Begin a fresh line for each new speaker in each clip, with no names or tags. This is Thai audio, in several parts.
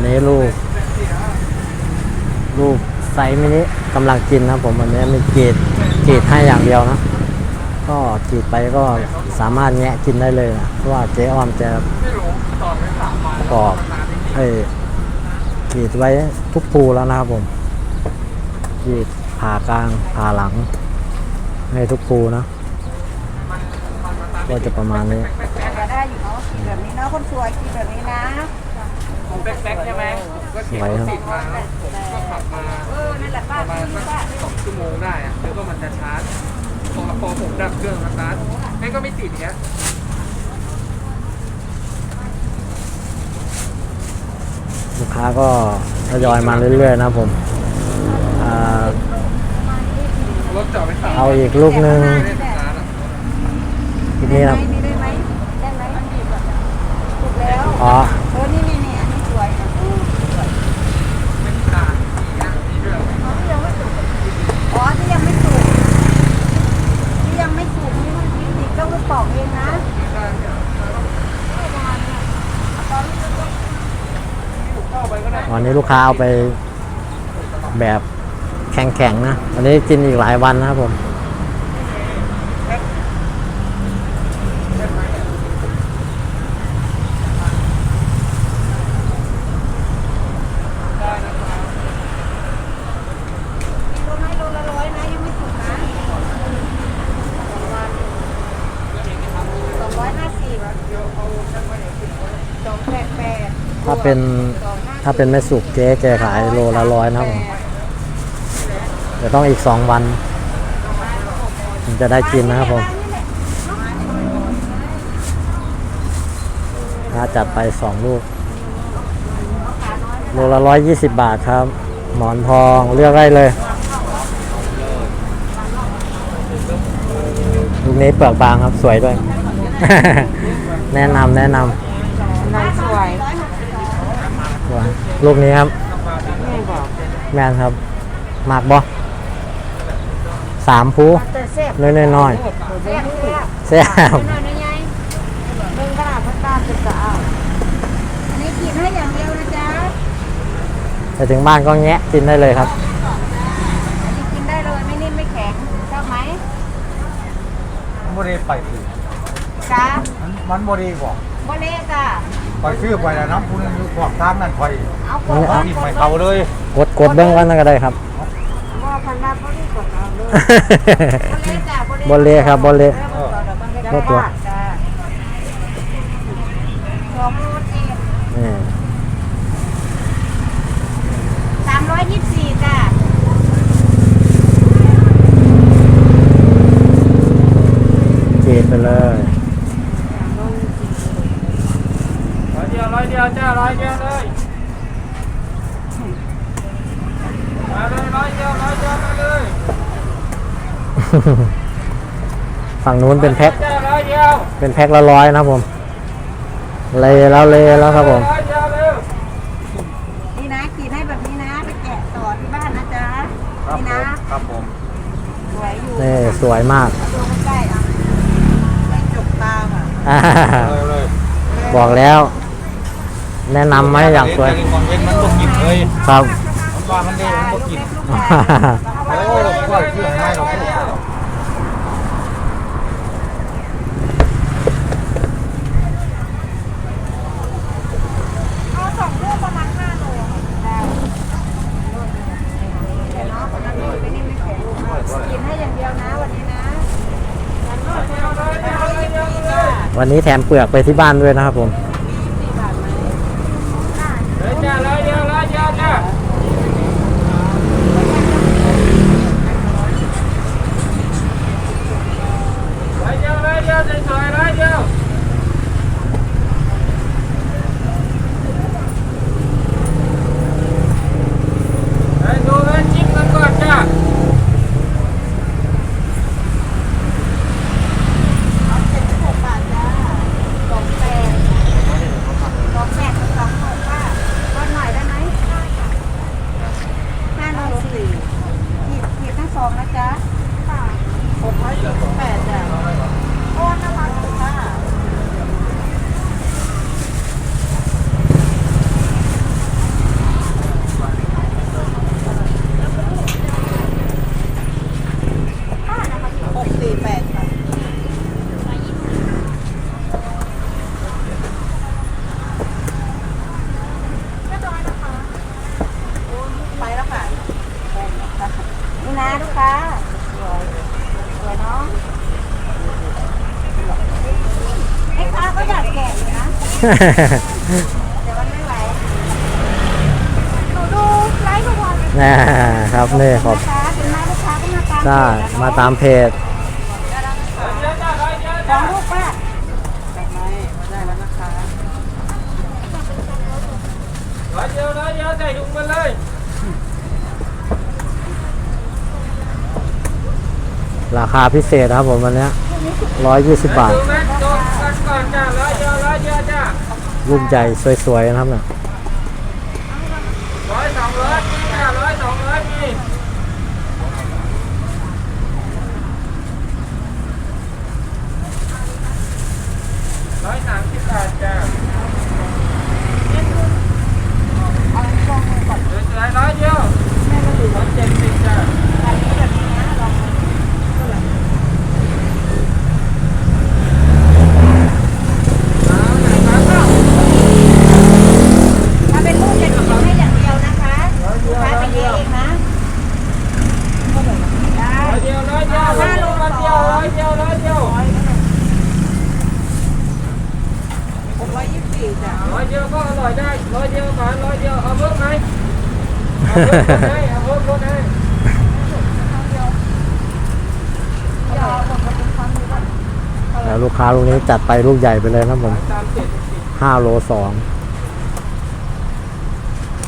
วันนี้ลูก ลูกไซส์มินิกำลังกินนะผมวันนี้มีกีดกีดให้อย่างเดียวนะ ก็กีดไปก็สามารถแงะกินได้เลยนะเพราะว่าเจ๊ออมจะกรอบให้กีดไว้ทุกภูแล้วนะครับผมกีดผ่ากลางผ่าหลัง ให้ทุกภูนะก็จะประมาณนี้
ก็ได้อยู่เนาะกินแบบนี้เนาะคนสวยกินแบบนี้นะ
แบ็คๆใช่ไหมก็เขียน
ไหวครับ
ติดมาแล้วก็ขับมา
เออนั่นแหละป้า
ประมาณ
ซื้อ
สั
ป้าก
สองชั่วโมงได้อะแล้วก็มันจะชาร์จพอพอผมดับเครื่องสตาร์ทแม่งก็ไม่ติดอย่างเงี้ย
ลูกค้าก็ทยอยมาเรื่อยๆนะครับผมอ่าร
ถจอดไปสาม
เอาอีกลูกหนึ่ง
ไม่ได้สตาร์ทอะ
ทีนี้ครับ
นี่ได้ไหมได้ไหมถูกแล้ว
อ๋อ
เออนี่นี่นี่อันนี้สวยอะอืมสวย
ไม่มีด่านมีนะมีเรื่อง
อ๋อที่ยังไม่สุกที่ยังไม่สุกนี่มันพิจิตต้องไปปอกเองนะ
เข้า ไปก็ได้
วันนี้ลูกค้าเอาไปแบบแข็งๆนะวันนี้กินอีกหลายวันนะครับผม
โลให้โลละร้อยนะยังไม่สุกนะสองร้อยห้าสิบสองแปดแปด
ถ้าเป็น ถ้าเป็นไม่สุกเจ๊แกขายโลละร้อยนะครับผมเดี๋ยวต้องอีกสองวันถึงจะได้กินนะครับผมถ้าจัดไปสองลูก โลละร้อยยี่สิบบาทครับ หมอนทองเลือกได้เลยลูกนี้เปลือกบางครับสวยด้วย แนะนำแนะน
นางสวยำ
สวย ลูกนี้ครับ
นี่บอก
แมนครับหมากบอสามภู
แต่แซ่บ
น้อยๆน้อย
แซ่บแซ่บ
ๆแซ่บ
น้อยๆใหญ่เบิ่งกระดาษพัตตาจะสะอาดอันนี้กินให้อย่างเดียวนะจ๊ะ
ไปถึงบ้านก็แงะกินได้เลยครับ
อันนี้กินได้เลยไม่นิ่มไม่แข็งชอบไหม
ไม่ได้ไปสิ
จ้า
มันมันบ่ได้บอก
โบเล่จ้ะ
ไปซื้อไปแล้วน้ำคุณอยู่ขวางทางนั่นไป
เอาก
นี่
ด
เอา
กินไปเขาเลย
กดกดเบื้องก่อนนั่นก็ได้ครับ
ว่าพันดาโบเล่กดเอาเลยโบเล่จ้ะ
โบเล่ครับโบเล่
เออเดี๋ยวมันก็ได้
โบตัว
จ้ะสองโลเจ็ด
นี่
สามร้อยยี่สิบสี่จ้ะ
กรีดไปเลย
ร้ อยเดียวร้อยเดียวจ้าร้อยเดียวเลยมาเลยร้อยเดียวร้อยเดียวมาเลย
ฝั่งนู้นเป็นแพ็ค
จ้าร้อยเดียว
เป็นแพ็คละร้อยนะครับผม เลแล้วเลแล้วครับผม
ร้อยเดียวเร็ว
นี่นะกินให้แบบนี้นะไปแกะต่อที่บ้านนะจ๊ะ
ครับ
นี่
ผ
นะ
มครับผม
สวยอยู่
นี่สวยมาก
ดูใกล้ๆอะไม่จกตาอะ
อ่า
เลยเลย
บอกแล้ว แนะนำไหมอย่างสวย
เห็นมันบ่กินเลย
ครับ
มันว่ามันได้มันบ่กิน
ลูกแม่
โอ้ก็ซื้อให้เราพูด
เอาสองลูกประมาณห้าโลได้เดี๋ยวเนาะประมาณนี้ไม่นิ่มไม่แข็งกินให้อย่างเดียวนะวันนี้นะ
วันนี้แถมเปลือกไปที่บ้านด้วยนะครับผม
นี่นะลูกค้าสวยสวยเนาะ
ไอ้ค้าก็อยากแกะอยู่นะแต่มันไม่ไหวหนูดูไลฟ์ทุกวันเลย
นะครับนี่ขอบ
คุณมลูกค้ามาตาม
เพจ
ของลูกป้า
ร้อยเดียวร้อยเดียวใส่ถุงมันเลย
ราคาพิเศษครับผมวันนี้ร้อยยี่สิบบาท
ดูไหมโดนกันก่อนจ้าร้อยเดียวร้อยเดียวจ้า
ลูกใหญ่สวยๆนะครับเนี่ย
ร้อยสองร้อยมีจ้าร้อยสองร้อยมีร้อยสามสิบบาทจ้าเดี๋ยวจะร้อยเดียวร้อยเจ็ดสิบจ้า
ถ้าเป็นลูกจะขอให้อย่างเดียวนะคะลูกค้าไปเยอะเองนะได้
ร้อยเดียวร้อยเดียวร้อยเดียวร้อยเดียวร้อยเดียวร้อยเดียว
หกร้อยยี่สิบสี่จ้ะ
ร้อยเดียวก็อ ร่อยได้ร้อยเดียวก่อนร้อยเดียวเอาเพิ่มไหมเอาเพิ่มคนให้เอาเพิ่มคนให้
แล้วลูกค้าลูกนี้จัดไปลูกใหญ่ไปเลยนะครับผม
ตามเจ็ดสิบ
ห้าโลสอง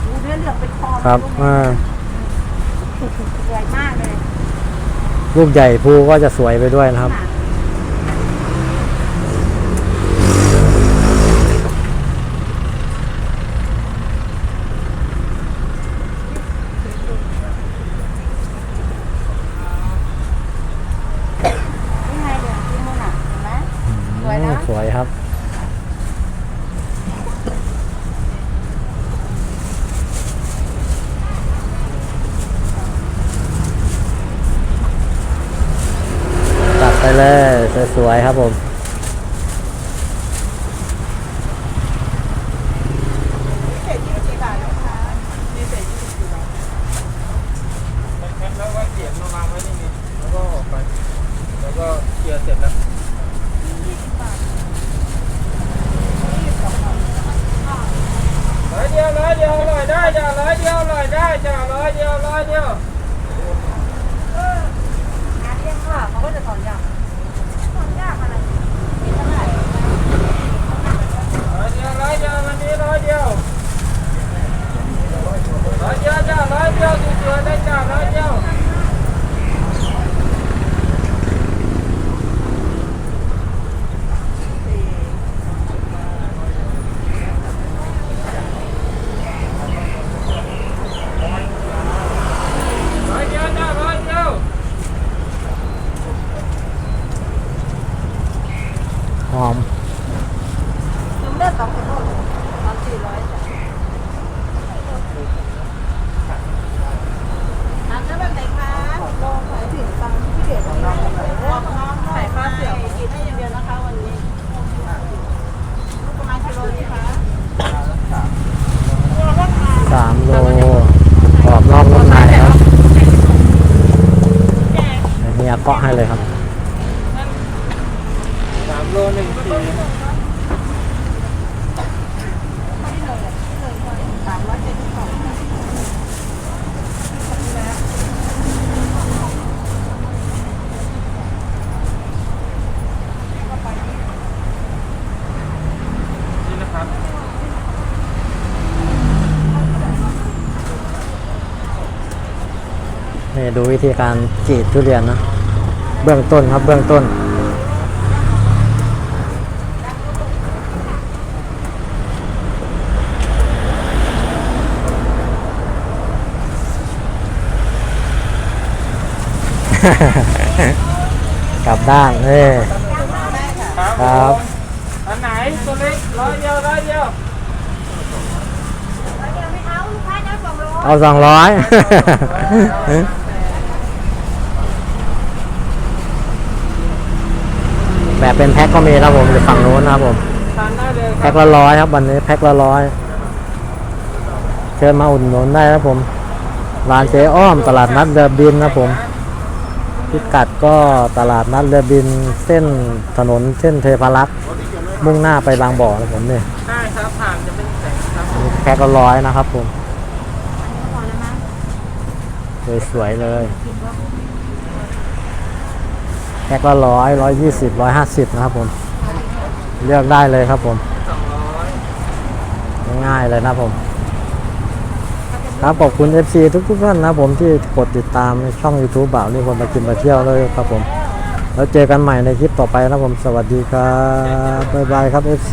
ดูเนื้อเหลืองเป็นคอ
ครับอ่า
สวยมากเลย
ลูกใหญ่ภูก็จะสวยไปด้วยนะครับ
นี่ไงเหลืองที่นู่นอะเห็นไหม สวยนะ
สวยครับ ตัดไป เลยสวยๆครับผม
เศษยี่สิบสี่บาทนะคะมีเศษยี่สิบสี่บาท
แล้วก็เสียบมาวางไว้นี่นี่แล้วก็ออกไป แล้วก็เคลียร์เสร็จแล้วร้อยเดียวร้อยเดียวอร่อยได้จ้ะร้อยเดียวอร่อยได้จ้ะร้อยเดียวร้อยเดียว
งานเลี้ยงค่ะเขาก็จะถอนยากถอนยากอะไรมีเท่าไหร่
ร้อยเดียวร้อยเดียววันนี้ร้อยเดียวร้อยเดียวจ้ะร้อยเดียวสวยๆได้จ้ะร้อยเดียว ร้อยเดียวจ้าร้อยเดียว
หอม
น้ำเลือดสองพันหกสามสี่ร้อยจ้ะทานได้แบบไหนคะลองขายถึงตังที่พี่เดชบอกน้องบอกน้องขายข้าวเสียวกินให้อย่างเดียวนะคะวันนี้ลูกประมาณกิโลนี้คะ
สามโลกรอบนอกนุ่มในครับเดี๋ยวเฮียเกาะให้เลยครับ
สามโลหนึ่งขีด
สามร้อยเจ็ดสิบสอง
นี่นะครับ
นี่ดูวิธีการกรีดทุเรียนนะ เบื้องต้นครับเบื้องต้น กลับด้านนี่ครับ
อันไหนตัวเล็กร้อยเดียวร้อยเดียว
เดี๋ยวไม่เอาลูกค้าจะสองร้อย
เอาสองร้อย แบบเป็นแพ็คก็มีนะครับผมอยู่ฝั่งนู้นนะครับผม
ทานได้เลยค
แพ็
รับ
คละร้อยครับวันนี้แพ็คละร้อยเชิญมาอุดหนุนได้นะครับผมร้านเจ๊อ้อมตลาดนัดเรือบินนะครับผม พิกัดก็ตลาดนัดเรือบินเส้นถนนเส้นเทพารักษ์มุ่งหน้าไปบางบ่อนะผมเนี่ย
ใช่ครับผ่านจะเป็นแสงครับผม
แพ็คละร้อยนะครับผม
อันนี้ก็พอแล้วมั้ง
สวยๆเลย แพ็คละร้อยร้อยยี่สิบร้อยห้าสิบนะครับผม เลือกได้เลยครับผม
ง่า
ยเลยนะผม ครับขอบคุณ FC ทุกๆท่านนะผมที่กดติดตามในช่อง YouTube บ่าวนี่คนมากินมาเที่ยวเลยครับผม แล้วเจอกันใหม่ในคลิปต่อไปนะผมสวัสดีครับบ๊ายบายครับ FC